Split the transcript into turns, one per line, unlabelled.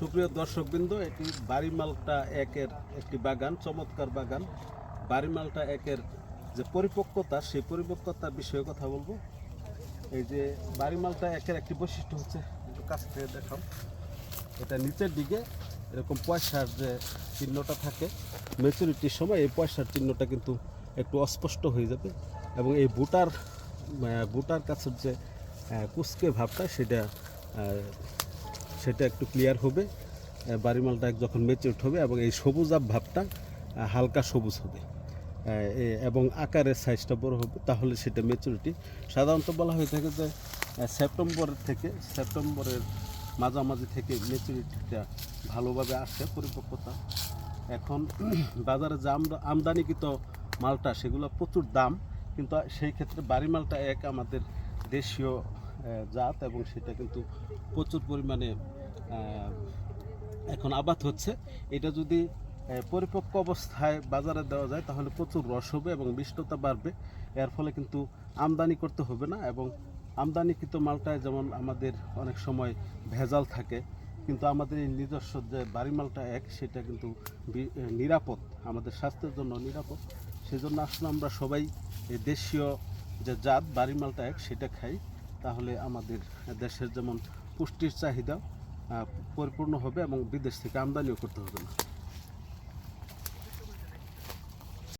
সুপ্রিয় দর্শকবৃন্দ, এটি বাড়িমালটা একের একটি বাগান, চমৎকার বাগান। বাড়িমালটা একের যে পরিপক্কতা, সেই পরিপক্কতার বিষয়ে কথা বলব। এই যে বাড়িমালটা একের একটি বৈশিষ্ট্য হচ্ছে, একটু কাছ থেকে দেখাও। এটা নিচের দিকে এরকম পয়সার যে চিহ্নটা থাকে ম্যাচুরিটির সময় এই পয়সার চিহ্নটা কিন্তু একটু অস্পষ্ট হয়ে যাবে এবং এই বুটার বুটার কাছের যে কুচকে ভাবটা, সেটা সেটা একটু ক্লিয়ার হবে। আহ, বাড়িমালটা যখন মেচিউর হবে এবং এই সবুজ আব ভাবটা হালকা সবুজ হবে। এবং আকারের সাইজটা বড় হবে তাহলে সেটা মেচুরিটি সাধারণত বলা হয়ে থাকে যে সেপ্টেম্বরের থেকে সেপ্টেম্বরের মাঝামাঝি থেকে মেচুরিটিটা ভালোভাবে আসে পরিপক্কতা। এখন বাজারে যে আমদানিকৃত মালটা সেগুলো প্রচুর দাম কিন্তু সেই ক্ষেত্রে বাড়ি মালটা এক আমাদের দেশীয় জাত এবং সেটা কিন্তু প্রচুর পরিমাণে এখন আবাদ হচ্ছে। এটা যদি পরিপক্ক অবস্থায় বাজারে দেওয়া যায়, তাহলে প্রচুর রস হবে এবং মিষ্টতা বাড়বে। এর ফলে কিন্তু আমদানি করতে হবে না এবং আমদানিকৃত মালটায় যেমন আমাদের অনেক সময় ভেজাল থাকে, কিন্তু আমাদের এই নিজস্ব যে বাড়ি মালটা এক, সেটা কিন্তু নিরাপদ, আমাদের স্বাস্থ্যের জন্য নিরাপদ। সেজন্য আসলে আমরা সবাই দেশীয় যে জাত, বাড়ি মালটা এক, সেটা খাই। তাহলে আমাদের দেশের যেমন পুষ্টির চাহিদা পরিপূর্ণ হবে এবং বিদেশ থেকে আমদানিও করতে হবে না।